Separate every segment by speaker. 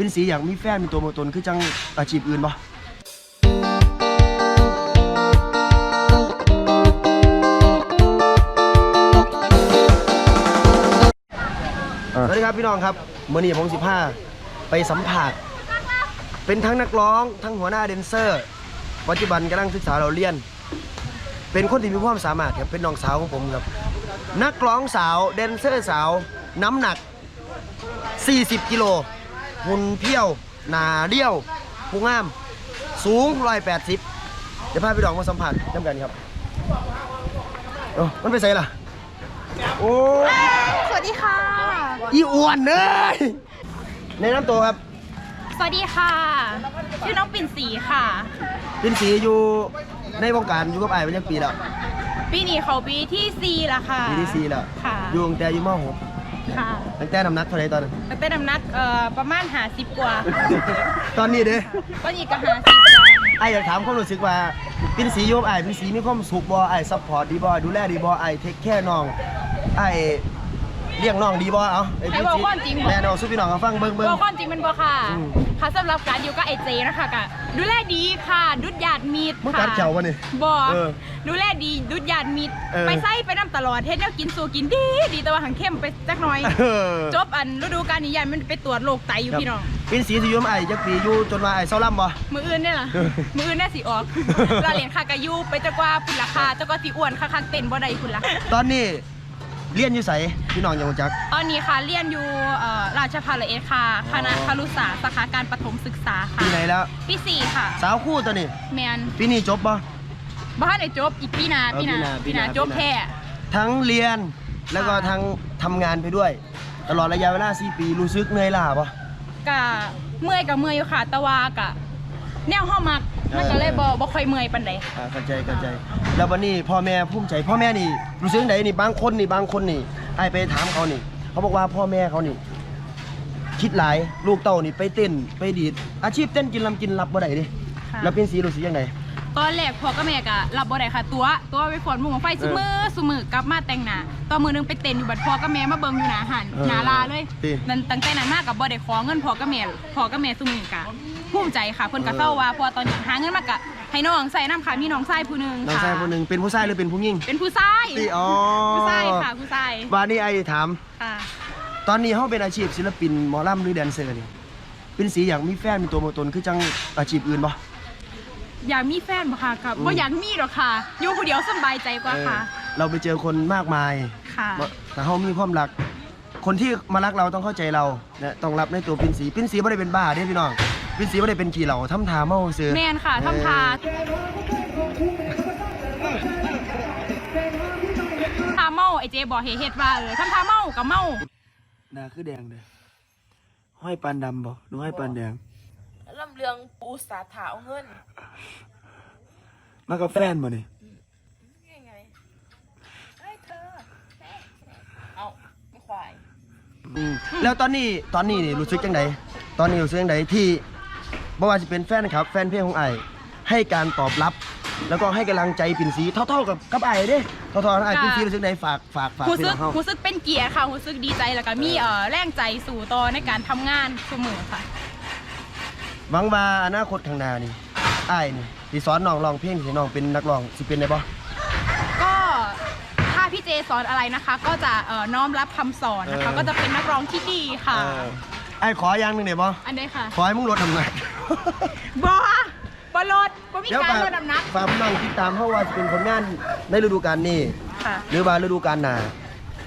Speaker 1: เป็นสีอยากมีแฟนเป็นตัวเป็นตนคือจังอาชีพอื่นบ่สวัสดีครับพี่น้องครับเมื่อนี้ผมสิบห้าไปสัมผัสเป็นทั้งนักร้องทั้งหัวหน้าแดนเซอร์ ปัจจุบันกำลังศึกษาเราเรียน เป็นคนที่มีความสามารถครับเป็นน้องสาวของผมครับ นักร้องสาวแดนเซอร์สาวน้ำหนัก 40 กิโล หุ่นเพี้ยว หนาเดี้ยวผู้งาม สูง180เดี๋ยวพาพี่ดองมาสัมผัสน้ำกันครับเอ้ามันไปใส่ล่ะ โอ้
Speaker 2: สวัสดีค่ะ
Speaker 1: อีอ้วนเอ้ยแนะนำตัวครับ
Speaker 2: สวัสดีค่ะ ชื่อน้องปิ่นสีค่ะ
Speaker 1: เป็นสีอยู่ในวงการอยู่กับไอ้ายเป็นยังปีแล้ว
Speaker 2: ปีนี้เขาปีที่4ละค่ะ
Speaker 1: ปีที่สี่แล้ว
Speaker 2: ค่ะ
Speaker 1: อยู่ตั้งแต่อยู่ม
Speaker 2: ค่ะ
Speaker 1: .6 ตั้งแต่น้ำหนักเท่าไหรตอนนั้น
Speaker 2: ตั้งแต่น้ำหนักเอ่อประมาณหาสิบกว่า
Speaker 1: ตอนนี้เด้
Speaker 2: ตอนนี้ก็หาสิบกว่า
Speaker 1: ไอ้อยากถามความรู้สึกว่าเป็นสีโยมไอ้เป็นสีมีความสุขบ่ไอ้ซัพพอร์ตดีบ่ดูแลดีบ่ไอ้เทคแค่น้องไอ้เลี้ยงน้องดีบ่เอ้าไอ้
Speaker 2: ให้บอกความจริงบอก
Speaker 1: แม่น้องสู้พี่น้องเขาฟังเบิ่งเบิ่ง
Speaker 2: บอกความจริงมันบ่ค่ะ
Speaker 1: อืม
Speaker 2: ค่ะ สำหรับการอยู่กับไอเจนะคะก็ดูแลดีค่ะ ดุดหยาดมีด
Speaker 1: มึง
Speaker 2: ค่ะ
Speaker 1: กัดเจ้าวะนี่
Speaker 2: บ่
Speaker 1: เออ
Speaker 2: ดูแลดีดุดหยาดมีด
Speaker 1: เออ
Speaker 2: ไปไส้ไปน้ำตลอดเฮ็ดแนวกินสู่กินดีดีแต่ว่าหังเข้มไปจักหน่อย
Speaker 1: เออ
Speaker 2: จบอันฤดูกาลนี้ยันมันไปตรวจโรคไตอยู่พี่น้อง
Speaker 1: เป็นสีสีโยมไอ้จักปีอยู่จนว่าไอ้เศร้าล่ำบ่
Speaker 2: มืออื่นเนี่ยล่ะ
Speaker 1: เออ
Speaker 2: มืออื่นแน่สิออกเราเรียนคากายูไปจักว่าพุ่นราคาจักว่าสิอ้วนคักๆเต้นบ่ได้พุ่นละ
Speaker 1: ตอนนี้ เรียนอยู่ไสพี่น้องยังบ่จัก
Speaker 2: ตอนนี้ค่ะเรียนอยู่เอ่อราชภัฏละเอ็ดค่ะ คณะครุศาสตร์สาขาการปฐมศึกษาค่ะ
Speaker 1: ปีไหนแล้ว
Speaker 2: ปีสี่ค่ะ
Speaker 1: สาวคู่ตัวนี้
Speaker 2: แมน
Speaker 1: ปีนี้จบบ่
Speaker 2: บ้านได้จบอีกปีหนา
Speaker 1: เออ
Speaker 2: ปีหนา
Speaker 1: ปี
Speaker 2: ปี
Speaker 1: ห
Speaker 2: ห
Speaker 1: น้า
Speaker 2: นา
Speaker 1: ปีหน้า
Speaker 2: จบแท้
Speaker 1: ทั้งเรียนแล้วก็
Speaker 2: ค่ะ
Speaker 1: ทั้งทำงานไปด้วย ตลอดระยะเวลา 4 ปีรู้สึกเหนื่อยล้าบ่
Speaker 2: กะเมื่อยกับเมื่อยอยู่ค่ะ แต่ว่ากะแนวห้อมัก มันก็เลยบ่บ่ค่อยเมื่อยปานใด
Speaker 1: อ่าเข้าใจเข้าใจ แล้ววันนี้พ่อแม่ภูมิใจพ่อแม่นี่รู้สึกไหนนี่บางคนนี่บางคนนี่ไอ้ไปถามเขานี่ เขาบอกว่าพ่อแม่เขานี่ คิดหลายลูกเต้านี่ไปเต้นไปดีดอาชีพเต้นกินลำกินรับบ่ได้ดิ
Speaker 2: ค่ะ
Speaker 1: แล้วเป็นสีรู้สึกยังไง
Speaker 2: ตอนแรกพ่อกับแม่ก็รับบ่ได้ค่ะ ตัวตัวไปฝนหมุงไฟซุมือซุมือกลับมาแต่งหน้าตอนมือหนึงไปเต้นอยู่บัดพ่อกับแม่มาเบิ่งอยู่หน้าหัน
Speaker 1: เออ
Speaker 2: หน้าลาเลย
Speaker 1: ติ
Speaker 2: นั่นตั้งแต่นั้นมากับบ่ได้ขอเงินพ่อกับแม่พ่อกับแม่ซุมือกะภูมิใจค่ะเพิ่นก็เศร้าว่าเพอตอนนี้หาเงินมากะให้น้องใส่น้ำค่ะมีน้องชายผู้หนึง
Speaker 1: น้อง
Speaker 2: ค่ะ
Speaker 1: ชายคนหนึ่งเป็นผู้ชายหรือเป็นผู้หญิง
Speaker 2: เป็นผู้ชาย
Speaker 1: ติอ๋อ
Speaker 2: ผู้ชายค่ะผู้ชาย
Speaker 1: วันนี้ไอ้ถาม
Speaker 2: ค่ะ
Speaker 1: ตอนนี้เขาเป็นอาชีพศิลปินหมอลำหรือแดนเซอร์นี่เป็นสีอยากมีแฟนเป็นตัวเป็นตนคือจังอาชีพอื่นบ่
Speaker 2: อยากมีแฟนบ่ค่ะกับ
Speaker 1: อืม
Speaker 2: บ่อยากมีหรอกค่ะอยู่ผู้เดียวสำบายใจกว่าค่ะ
Speaker 1: เออเราไปเจอคนมากมาย
Speaker 2: ค่ะ
Speaker 1: แต่เขามีความรัก คนที่มารักเราต้องเข้าใจเรานะต้องรับในตัวปินสีปินสีไม่ได้เป็นบ้าเด้พี่น้องปินสีไม่ได้เป็นขี่เหล่าทำทาเมาซื้อ
Speaker 2: แม่นค่ะทำทาทาเมาไอเจบอกเหตุว่าเออทำทาเมากับเมา
Speaker 1: หนาคือแดงเลยห้อยปานดำบ่หรือห้อยปานแดง
Speaker 3: ลำเรืองปูสาถาเอาเงิน
Speaker 1: มากับแฟนบ่นี่
Speaker 3: ยังไงไอ้เธอเอาไม่ควาย
Speaker 1: อืมแล้วตอนนี้ตอนนี้นี่รู้สึกจังไดตอนนี้รู้สึกจังไดที่บ่ว่าจะเป็นแฟนครับ แฟนเพลงของไอายให้การตอบรับ แล้วก็ให้กำลังใจปิ่นสีเท่าๆกับกับไอ้เด้เท่าๆกับไอ้
Speaker 2: ค่ะ
Speaker 1: ปิ่นสีรู้สึกไดฝากฝากฝาก
Speaker 2: รู้
Speaker 1: พี่
Speaker 2: สึ
Speaker 1: น้
Speaker 2: ก
Speaker 1: องเฮา
Speaker 2: รู้สึกเป็นเกียรติค่ะรู้สึกดีใจแล้วก็มีเอ่อแรงใจสู่ต่อในการทำงานเสมอค่ะ
Speaker 1: หวังว่าอนาคตข้างหน้านี่ไอ้ายนี่สิสอนน้องร้องเพลงสิน้องเป็นนักร้องสิเป็นได้บ่
Speaker 2: ก็ถ้าพี่เจสอนอะไรนะคะ ก็จะเอ่อน้อมรับคำสอนนะคะ
Speaker 1: เออ
Speaker 2: ก็จะเป็นนักร้องที่ดีค่ะ
Speaker 1: เออไอ้ายขออย่างหนึงได้บ่
Speaker 2: อันนี้ค่ะ
Speaker 1: ขอให้มึงลดน้ำหนัก
Speaker 2: บอบอลดบอมี
Speaker 1: เดี๋ยว
Speaker 2: การ
Speaker 1: ฝาก
Speaker 2: ลดน้ำหนัก
Speaker 1: ฝากพี่น้องติดตามเพราะว่าจะเป็นผลงานในฤดูกาลนี้
Speaker 2: ค่ะ
Speaker 1: หรือว่าฤดูกาลหน้า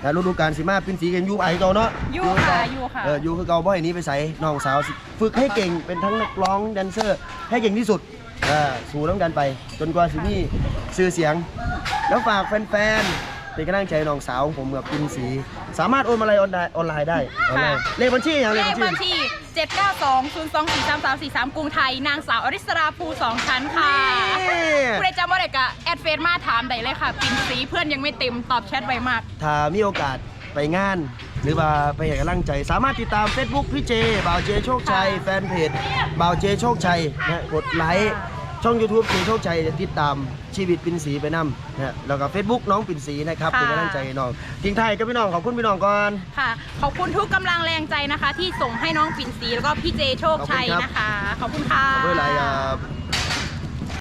Speaker 1: แต่ฤดูกาลสิมาเป็นสีกันยูไอเก่าเนาะ
Speaker 2: อยู่ค่ะอยู่ค่ะ
Speaker 1: เออยูคือเก่าบ่ให้หนี้ไปใส่น้องสาวสิฝึกให้เก่งเป็นทั้งนักร้องแดนเซอร์ ให้เก่งที่สุดเออสู่น้ำกันไป จนกว่าสิมีชื่อเสียง แล้วฝากแฟนๆเป็นกำลังใจน้องสาวของผมกับปินสี สามารถโอนมาลัยออนไลน์ออนไลน์ได้ออนไลน์
Speaker 2: ค่ะ
Speaker 1: เลขบัญชีอย่าง
Speaker 2: เล
Speaker 1: เลข
Speaker 2: ข
Speaker 1: บัญชี
Speaker 2: บัญชี 792-0243343กรุงไทย นางสาวอริสราภูสองชั้นค่ะผู้ใดจำว่าเด็กอะแอดเฟซมาถามได้เลยค่ะ ปินสีเพื่อนยังไม่เต็ม ตอบแชทไวมาก
Speaker 1: ถ้ามีโอกาสไปงาน หรือว่าไปให้กำลังใจ สามารถติดตาม Facebook พี่เจบ่าวเจโชคชัย แฟนเพจบ่าวเจโชคชัยนะกดไลค์ ช่อง YouTube สีโชคชัยจะติดตามชีวิตปินสีไปนำนะฮะแล้วก็ Facebook น้องปินสีนะครับ
Speaker 2: ค่ะ
Speaker 1: เป็นกำลังใจให้น้องทิ้งท้ายกับพี่น้องขอบคุณพี่น้องก่อน
Speaker 2: ค่ะ ขอบคุณทุกกำลังแรงใจนะคะ ที่ส่งให้น้องปิ่นสีแล้วก็พี่เจโชคชัย
Speaker 1: ขอบคุณครับ
Speaker 2: นะคะ ขอบคุณค่ะ
Speaker 1: ขอบคุณหลายครับ